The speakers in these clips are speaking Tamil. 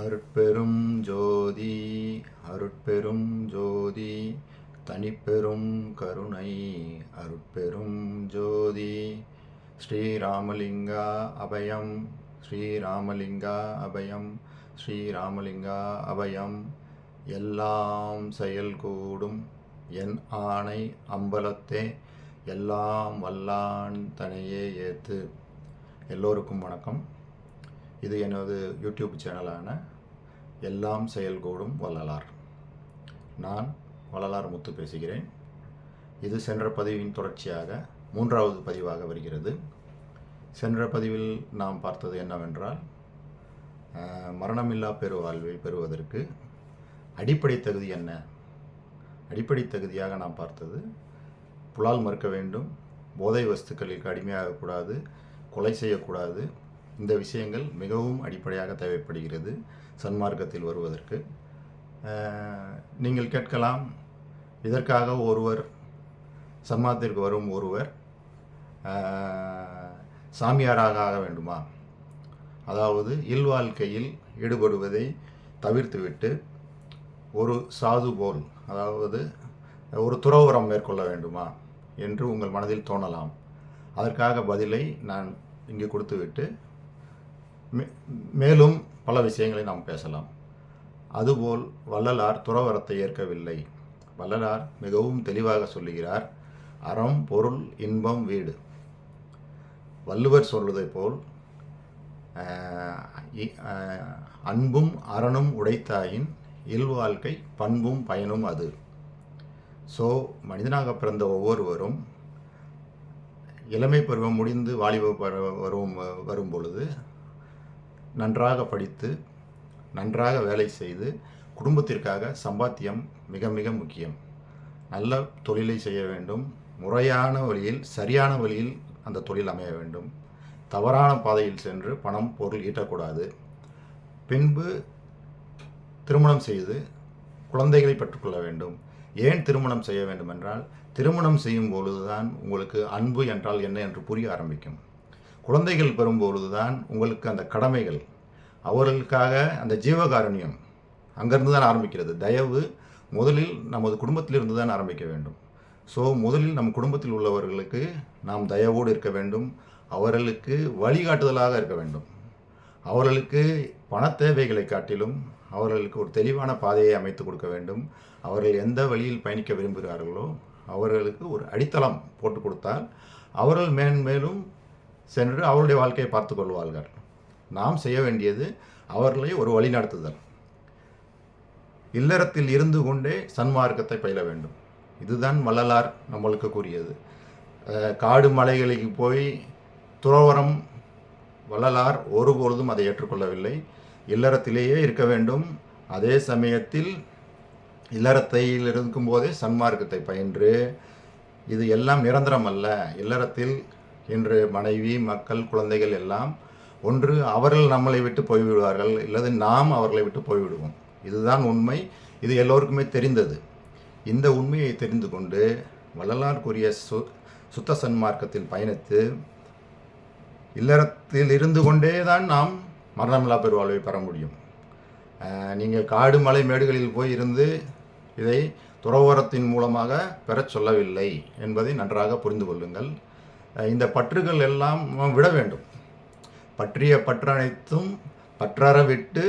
அருட்பெரும் ஜோதி அருட்பெரும் ஜோதி தனிப்பெரும் கருணை அருட்பெரும் ஜோதி. ஸ்ரீராமலிங்கா அபயம் ஸ்ரீராமலிங்கா அபயம் ஸ்ரீராமலிங்கா அபயம். எல்லாம் செயல் கூடும் என் ஆணை அம்பலத்தே எல்லாம் வல்லான் தனையே ஏத்து. எல்லோருக்கும் வணக்கம். இது எனது யூடியூப் சேனலான எல்லாம் செயல்கூடும் வள்ளலார். நான் வள்ளலார் முத்து பேசுகிறேன். இது சென்ற பதிவின் தொடர்ச்சியாக மூன்றாவது பதிவாக வருகிறது. சென்ற பதிவில் நாம் பார்த்தது என்னவென்றால் மரணமில்லா பெருவாழ்வை பெறுவதற்கு அடிப்படை தகுதி என்ன? அடிப்படை தகுதியாக நாம் பார்த்தது புலால் மறுக்க வேண்டும் போதை வஸ்துக்களுக்கு அடிமையாகக்கூடாது கொலை செய்யக்கூடாது இந்த விஷயங்கள் மிகவும் அடிப்படையாக தேவைப்படுகிறது சன்மார்க்கத்தில் வருவதற்கு. நீங்கள் கேட்கலாம் இதற்காக ஒருவர் சன்மார்க்கத்திற்கு வரும் ஒருவர் சாமியாராக ஆக வேண்டுமா? அதாவது இல்வாழ்க்கையில் ஈடுபடுவதை தவிர்த்துவிட்டு ஒரு சாது போல் அதாவது ஒரு துறவுரம் மேற்கொள்ள வேண்டுமா? என்று உங்கள் மனதில் தோணலாம். அதற்காக பதிலை நான் இங்கே கொடுத்துவிட்டு மே- மேலும் பல விஷயங்களை நாம் பேசலாம். அதுபோல் வள்ளலார் துறவரத்தை ஏற்கவில்லை. வள்ளலார் மிகவும் தெளிவாக சொல்லுகிறார் அறம் பொருள் இன்பம் வீடு. வள்ளுவர் சொல்வதை போல் இ- அன்பும் அறனும் உடைத்தாயின் இல்வாழ்க்கை பண்பும் பயனும் அது. ஸோ மனிதனாக பிறந்த ஒவ்வொருவரும் இளமை பருவம் முடிந்து வாலிப பருவம் வரும் வரும் பொழுது நன்றாக படித்து நன்றாக வேலை செய்து குடும்பத்திற்காக சம்பாத்தியம் மிக மிக முக்கியம். நல்ல தொழிலை செய்ய வேண்டும். முறையான வழியில் சரியான வழியில் அந்த தொழில் அமைய வேண்டும். தவறான பாதையில் சென்று பணம் பொருள் ஈட்டக்கூடாது. பின்பு திருமணம் செய்து குழந்தைகளை பெற்றுக்கொள்ள வேண்டும். ஏன் திருமணம் செய்ய வேண்டும் என்றால் திருமணம் செய்யும் பொழுதுதான் உங்களுக்கு அன்பு என்றால் என்ன என்று புரிய ஆரம்பிக்கும். குழந்தைகள் பெறும்பொழுது தான் உங்களுக்கு அந்த கடமைகள் அவர்களுக்காக அந்த ஜீவகாருண்யம் அங்கேருந்து தான் ஆரம்பிக்கிறது. தயவு முதலில் நமது குடும்பத்திலிருந்து தான் ஆரம்பிக்க வேண்டும். ஸோ முதலில் நம் குடும்பத்தில் உள்ளவர்களுக்கு நாம் தயவோடு இருக்க வேண்டும். அவர்களுக்கு வழிகாட்டுதலாக இருக்க வேண்டும். அவர்களுக்கு பண தேவைகளை காட்டிலும் அவர்களுக்கு ஒரு தெளிவான பாதையை அமைத்து கொடுக்க வேண்டும். அவர்கள் எந்த வழியில் பயணிக்க விரும்புகிறார்களோ அவர்களுக்கு ஒரு அடித்தளம் போட்டு கொடுத்தால் அவர்கள் மேன்மேலும் சென்று அவருடைய வாழ்க்கையை பார்த்து கொள்வார்கள். நாம் செய்ய வேண்டியது அவர்களை ஒரு வழிநடத்துதல் இல்லறத்தில் இருந்து கொண்டே சன்மார்க்கத்தை பயில வேண்டும். இதுதான் வள்ளலார் நம்மளுக்கு கூறியது. காடு மலைகளுக்கு போய் துறவரம் வள்ளலார் ஒருபொழுதும் அதை ஏற்றுக்கொள்ளவில்லை. இல்லறத்திலேயே இருக்க வேண்டும். அதே சமயத்தில் இல்லறத்தையில் இருக்கும்போதே சன்மார்க்கத்தை பயின்று. இது எல்லாம் நிரந்தரம் அல்ல. இல்லறத்தில் இன்று மனைவி மக்கள் குழந்தைகள் எல்லாம் ஒன்று அவர்கள் நம்மளை விட்டு போய்விடுவார்கள் இல்லது நாம் அவர்களை விட்டு போய்விடுவோம். இதுதான் உண்மை. இது எல்லோருக்குமே தெரிந்தது. இந்த உண்மையை தெரிந்து கொண்டு வள்ளலார் சு சுத்த சன்மார்க்கத்தில் பயணித்து இல்லறத்தில் இருந்து கொண்டே தான் நாம் மரணமில்லா பெருவாழ்வை பெற முடியும். நீங்கள் காடு மலை மேடுகளில் போய் இருந்து இதை துறவரத்தின் மூலமாக பெறச் சொல்லவில்லை என்பதை நன்றாக புரிந்து கொள்ளுங்கள். இந்த பற்றுகள் எல்லாம் விட வேண்டும். பற்றிய பற்றனைத்தும் பற்றற விட்டு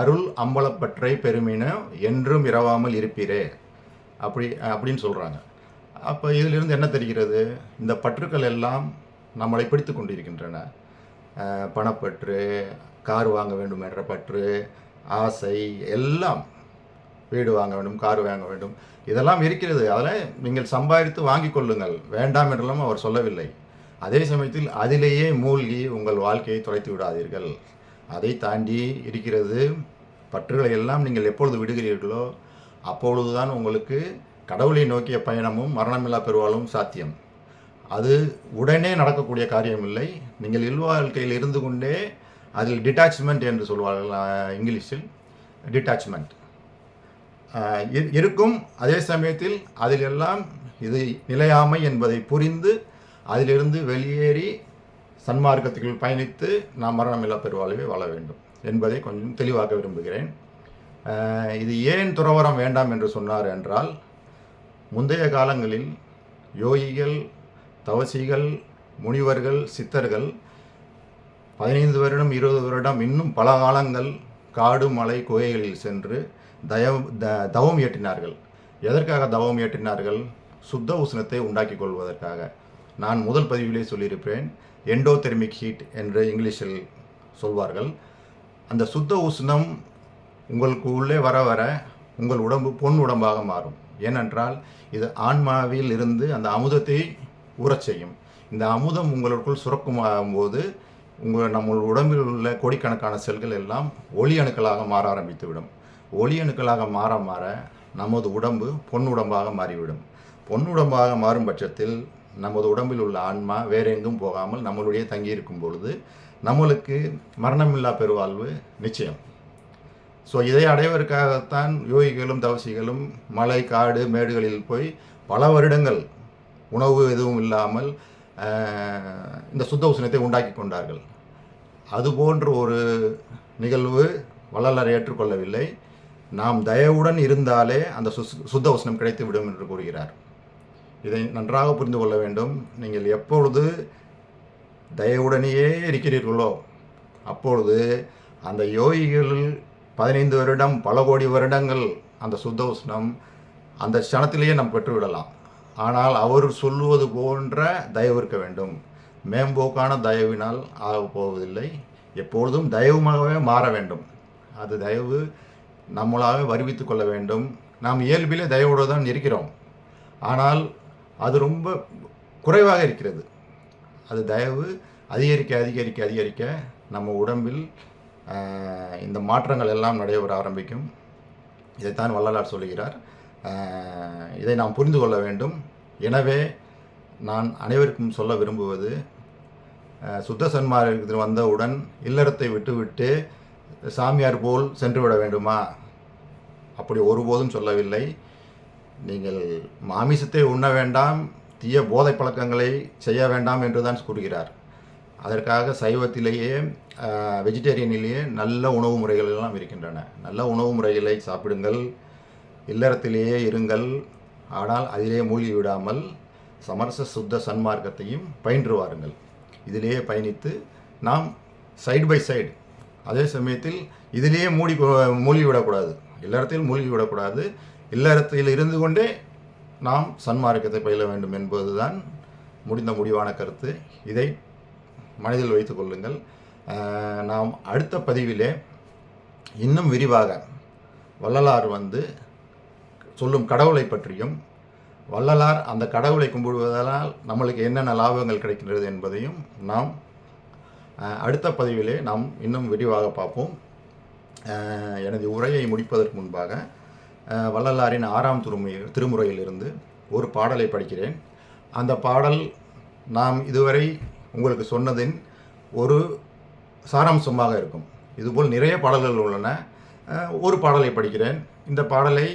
அருள் அம்பலப்பற்றை பெருமின என்றும் இரவாமல் இருப்பீரே. அப்படி அப்படின்னு சொல்கிறாங்க அப்போ இதிலிருந்து என்ன தெரிகிறது? இந்த பற்றுக்கள் எல்லாம் நம்மளை பிடித்து கொண்டிருக்கின்றன. பணப்பற்று கார் வாங்க வேண்டும் என்ற பற்று ஆசை எல்லாம் வீடு வாங்க வேண்டும் கார் வாங்க வேண்டும். இதெல்லாம் இருக்கிறது. அதில் நீங்கள் சம்பாதித்து வாங்கி கொள்ளுங்கள். வேண்டாம் என்றெல்லாம் அவர் சொல்லவில்லை. அதே சமயத்தில் அதிலேயே மூழ்கி உங்கள் வாழ்க்கையை தொலைத்து விடாதீர்கள். அதை தாண்டி இருக்கிறது பற்றுகளை எல்லாம் நீங்கள் எப்பொழுது விடுகிறீர்களோ அப்பொழுதுதான் உங்களுக்கு கடவுளை நோக்கிய பயணமும் மரணமில்லா பெருவாலும் சாத்தியம். அது உடனே நடக்கக்கூடிய காரியம் இல்லை நீங்கள் இல்வாழ்க்கையில் இருந்து கொண்டே அதில் டிட்டாச்மெண்ட் என்று சொல்வார்கள் இங்கிலீஷில். டிட்டாச்மெண்ட் இருக்கும். அதே சமயத்தில் அதில் எல்லாம் இது நிலையாமை என்பதை புரிந்து அதிலிருந்து வெளியேறி சன்மார்க்கத்துக்குள் பயணித்து நாம் மரணமில்லா பெருவாழ்வை வாழ வேண்டும் என்பதை கொஞ்சம் தெளிவாக்க விரும்புகிறேன். இது ஏன் துறவரம் வேண்டாம் என்று சொன்னார் என்றால் முந்தைய காலங்களில் யோகிகள் தவசிகள் முனிவர்கள் சித்தர்கள் பதினைந்து வருடம் இருபது வருடம் இன்னும் பல காலங்கள் காடு மலை குகைகளில் சென்று தயவ த தவம் இயற்றினார்கள். எதற்காக தவம் இயற்றினார்கள்? சுத்த உஷ்ணத்தை உண்டாக்கி கொள்வதற்காக நான் முதல் பதிவிலே சொல்லியிருப்பேன் எண்டோதெர்மிக் ஹீட் என்று இங்கிலீஷில் சொல்வார்கள். அந்த சுத்த உஷ்ணம் உங்களுக்கு உள்ளே வர வர உங்கள் உடம்பு பொன் உடம்பாக மாறும். ஏனென்றால் இது ஆன்மாவில் இருந்து அந்த அமுதத்தை உறச் செய்யும். இந்த அமுதம் உங்களுக்குள் சுரக்கும் போது உங்கள் நம்ம உடம்பில் உள்ள கோடிக்கணக்கான செல்கள் எல்லாம் ஒளி அணுக்களாக மாற ஆரம்பித்துவிடும். ஒளியணுக்களாக மாற மாற நமது உடம்பு பொன்னுடம்பாக மாறிவிடும். பொன்னுடம்பாக மாறும் பட்சத்தில் நமது உடம்பில் உள்ள ஆன்மா வேற எங்கும் போகாமல் நம்மளுடைய தங்கியிருக்கும் பொழுது நம்மளுக்கு மரணமில்லா பெருவாழ்வு நிச்சயம். ஸோ இதை அடைவதற்காகத்தான் யோகிகளும் தவசிகளும் மலை காடு மேடுகளில் போய் பல வருடங்கள் உணவு எதுவும் இல்லாமல் இந்த சுத்த உஷணத்தை உண்டாக்கி கொண்டார்கள். அதுபோன்ற ஒரு நிகழ்வு வள்ளலார் ஏற்றுக்கொள்ளவில்லை. நாம் தயவுடன் இருந்தாலே அந்த சுஸ்- சுத்த உஷ்ணம் கிடைத்து விடும் என்று கூறுகிறார். இதை நன்றாக புரிந்து கொள்ள வேண்டும். நீங்கள் எப்பொழுது தயவுடனேயே இருக்கிறீர்களோ அப்பொழுது அந்த யோகிகள் பதினைந்து வருடம் பல கோடி வருடங்கள் அந்த சுத்த உஷ்ணம் அந்த க்ஷணத்திலேயே நாம் பெற்றுவிடலாம். ஆனால் அவர் சொல்லுவது போன்ற தயவு இருக்க வேண்டும். மேம்போக்கான தயவினால் ஆகப் போவதில்லை எப்பொழுதும் தயவுமாகவே மாற வேண்டும். அது தயவு நம்மளாக வருவித்து கொள்ள வேண்டும். நாம் இயல்பிலே தயவோடு தான் இருக்கிறோம். ஆனால் அது ரொம்ப குறைவாக இருக்கிறது. அது தயவு அதிகரிக்க அதிகரிக்க அதிகரிக்க நம்ம உடம்பில் இந்த மாற்றங்கள் எல்லாம் நடைபெற ஆரம்பிக்கும். இதைத்தான் வள்ளலார் சொல்லுகிறார். இதை நாம் புரிந்து கொள்ள வேண்டும். எனவே நான் அனைவருக்கும் சொல்ல விரும்புவது சுத்த சன்மார்க்கத்தில் வந்தவுடன் இல்லறத்தை விட்டுவிட்டு சாமியார் போல் சென்று விட வேண்டுமா? அப்படி ஒருபோதும் சொல்லவில்லை. நீங்கள் மாமிசத்தை உண்ண வேண்டாம் தீய போதை பழக்கங்களை செய்ய வேண்டாம் என்று தான் கூறுகிறார். அதற்காக சைவத்திலேயே வெஜிடேரியனிலேயே நல்ல உணவு முறைகள் எல்லாம் இருக்கின்றன. நல்ல உணவு முறைகளை சாப்பிடுங்கள் இல்லறத்திலேயே இருங்கள். ஆனால் அதிலே மூழ்கி விடாமல் சமரச சுத்த சன்மார்க்கத்தையும் பயின்று வாருங்கள். இதிலேயே பயணித்து நாம் சைடு பை சைடு அதே சமயத்தில் இதிலேயே மூடி மூழ்கி விடக்கூடாது. இல்லறத்தில் மூழ்கி விடக்கூடாது. இல்லறத்தில் இருந்து கொண்டே நாம் சன்மார்க்கத்தை பயில வேண்டும் என்பதுதான் முடிந்த முடிவான கருத்து. இதை மனதில் வைத்து கொள்ளுங்கள். நாம் அடுத்த பதிவிலே இன்னும் விரிவாக வள்ளலார் வந்து சொல்லும் கடவுளை பற்றியும் வள்ளலார் அந்த கடவுளை கும்பிடுவதனால் நம்மளுக்கு என்னென்ன லாபங்கள் கிடைக்கின்றது என்பதையும் நாம் அடுத்த பதிவிலே நாம் இன்னும் விரிவாக பார்ப்போம். எனது உரையை முடிப்பதற்கு முன்பாக வள்ளலாரின் ஆறாம் திருமுறை திருமுறையிலிருந்து ஒரு பாடலை படிக்கிறேன். அந்த பாடல் நாம் இதுவரை உங்களுக்கு சொன்னதின் ஒரு சாராம்சமாக இருக்கும். இதுபோல் நிறைய பாடல்கள் உள்ளன. ஒரு பாடலை படிக்கிறேன். இந்த பாடலை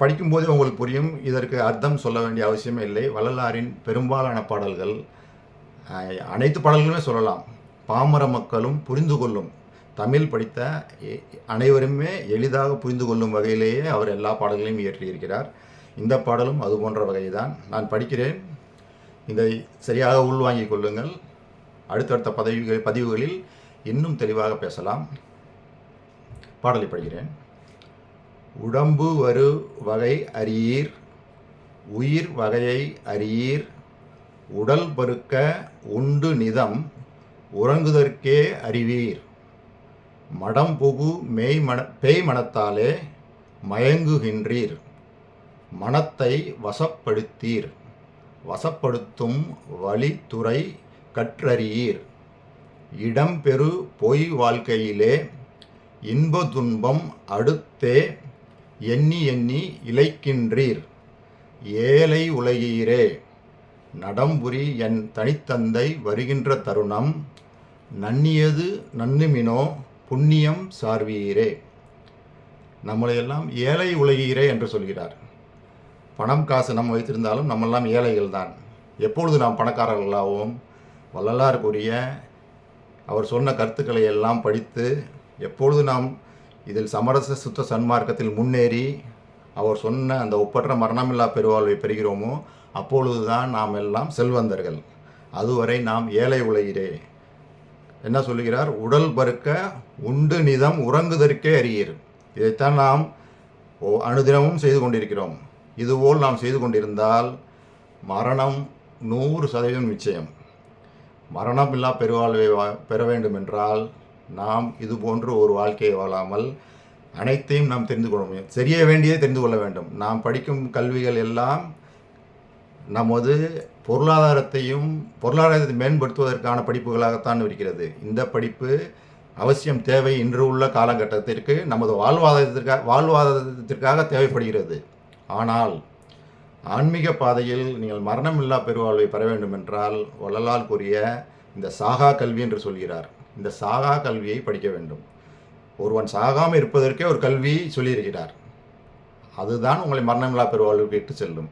படிக்கும்போதே உங்களுக்கு புரியும். இதற்கு அர்த்தம் சொல்ல வேண்டிய அவசியமே இல்லை. வள்ளலாரின் பெரும்பாலான பாடல்கள் அனைத்து பாடல்களுமே சொல்லலாம். பாமர மக்களும் புரிந்து கொள்ளும். தமிழ் படித்த எ- அனைவருமே எளிதாக புரிந்து கொள்ளும் வகையிலேயே அவர் எல்லா பாடல்களையும் இயற்றியிருக்கிறார். இந்த பாடலும் அது போன்ற வகைதான் நான் படிக்கிறேன். இதை சரியாக உள்வாங்கிக் கொள்ளுங்கள். அடுத்தடுத்த பதவிகள் பதிவுகளில் இன்னும் தெளிவாக பேசலாம். பாடலை படிக்கிறேன். உடம்பு வரு வகை அறியீர் உயிர் வகையை அறியீர் உடல் பருக்க உண்டு நிதம் உறங்குதற்கே அறிவீர். மடம் புகு மெய் மன பேய் மனத்தாலே மயங்குகின்றீர். மனத்தை வசப்படுத்தீர். வசப்படுத்தும் வழித்துறை கற்றறியீர். இடம்பெறு பொய் வாழ்க்கையிலே இன்ப துன்பம் அடுத்தே எண்ணி எண்ணி இழைக்கின்றீர். ஏழை உலகீரே நடம்புரி என் தனித்தந்தை வருகின்ற தருணம் நன்னியது நன்னுமினோ புண்ணியம் சார்வீரே. நம்மளையெல்லாம் ஏழை உலகீரே என்று சொல்கிறார். பணம் காசு நம்ம வைத்திருந்தாலும் நம்மெல்லாம் ஏழைகள் தான் எப்பொழுது நாம் பணக்காரர்களாகவும் வள்ளலாருக்குரிய அவர் சொன்ன கருத்துக்களை எல்லாம் படித்து எப்பொழுது நாம் இதில் சமரச சுத்த சன்மார்க்கத்தில் முன்னேறி அவர் சொன்ன அந்த ஒப்பற்ற மரணமில்லா பெருவாழ்வை பெறுகிறோமோ அப்பொழுதுதான் நாம் எல்லாம் செல்வந்தர்கள். அதுவரை நாம் ஏழை உலகிறே என்ன சொல்லுகிறார்? உடல் பருக்க உண்டு நிதம் உறங்குதற்கே அறியீர் இதைத்தான் நாம் ஓ அனுதினமும் செய்து கொண்டிருக்கிறோம். இதுபோல் நாம் செய்து கொண்டிருந்தால் மரணம் நூறு சதவீதம் நிச்சயம். மரணம் இல்லா பெருவாழ்வை வா- பெற வேண்டும் என்றால் நாம் இது போன்ற ஒரு வாழ்க்கையை வாழாமல் அனைத்தையும் நாம் தெரிந்து கொள்ள முடியும் தெரிய வேண்டியதை தெரிந்து கொள்ள வேண்டும். நாம் படிக்கும் கல்விகள் எல்லாம் நமது பொருளாதாரத்தையும் பொருளாதாரத்தை மேம்படுத்துவதற்கான படிப்புகளாகத்தான் இருக்கிறது. இந்த படிப்பு அவசியம் தேவை இன்று உள்ள காலகட்டத்திற்கு நமது வாழ்வாதாரத்திற்காக வாழ்வாதாரத்திற்காக தேவைப்படுகிறது. ஆனால் ஆன்மீக பாதையில் நீங்கள் மரணமில்லா பெருவாழ்வை பெற வேண்டும் என்றால் வள்ளலால் கூறிய இந்த சாகா கல்வி என்று சொல்கிறார். இந்த சாகா கல்வியை படிக்க வேண்டும். ஒருவன் சாகாமல் இருப்பதற்கே ஒரு கல்வி சொல்லியிருக்கிறார். அதுதான் உங்களை மரணமில்லா பெருவாழ்வுக்கு இட்டு செல்லும்.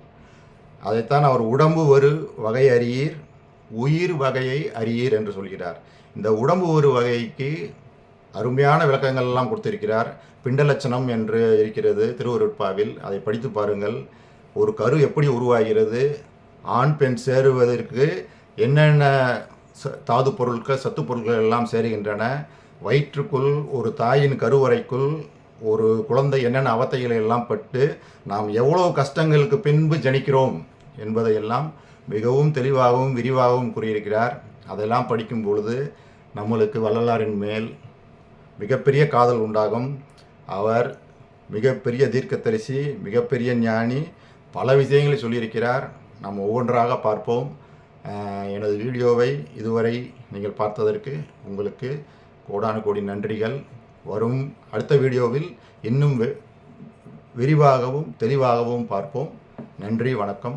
அதைத்தான் அவர் உடம்பு ஒரு வகை அறியீர் உயிர் வகையை அறியீர் என்று சொல்கிறார். இந்த உடம்பு ஒரு வகைக்கு அருமையான விளக்கங்கள் எல்லாம் கொடுத்திருக்கிறார். பிண்டலட்சணம் என்று இருக்கிறது திருவருட்பாவில். அதை படித்து பாருங்கள். ஒரு கரு எப்படி உருவாகிறது? ஆண் பெண் சேருவதற்கு என்னென்ன ச- தாது பொருட்கள் சத்து பொருட்கள் எல்லாம் சேருகின்றன? வயிற்றுக்குள் ஒரு தாயின் கருவறைக்குள் ஒரு குழந்தை என்னென்ன அவத்தைகளை எல்லாம் பட்டு நாம் எவ்வளோ கஷ்டங்களுக்கு பின்பு ஜனிக்கிறோம்? என்பதையெல்லாம் மிகவும் தெளிவாகவும் விரிவாகவும் கூறியிருக்கிறார். அதெல்லாம் படிக்கும் பொழுது நம்மளுக்கு வள்ளலாரின் மேல் மிகப்பெரிய காதல் உண்டாகும். அவர் மிகப்பெரிய தீர்க்கதரிசி மிகப்பெரிய ஞானி பல விஷயங்களை சொல்லியிருக்கிறார். நாம் ஒவ்வொன்றாக பார்ப்போம். எனது வீடியோவை இதுவரை நீங்கள் பார்த்ததற்கு உங்களுக்கு கோடான கோடி நன்றிகள். வரும் அடுத்த வீடியோவில் இன்னும் விரிவாகவும் தெளிவாகவும் பார்ப்போம். நன்றி வணக்கம்.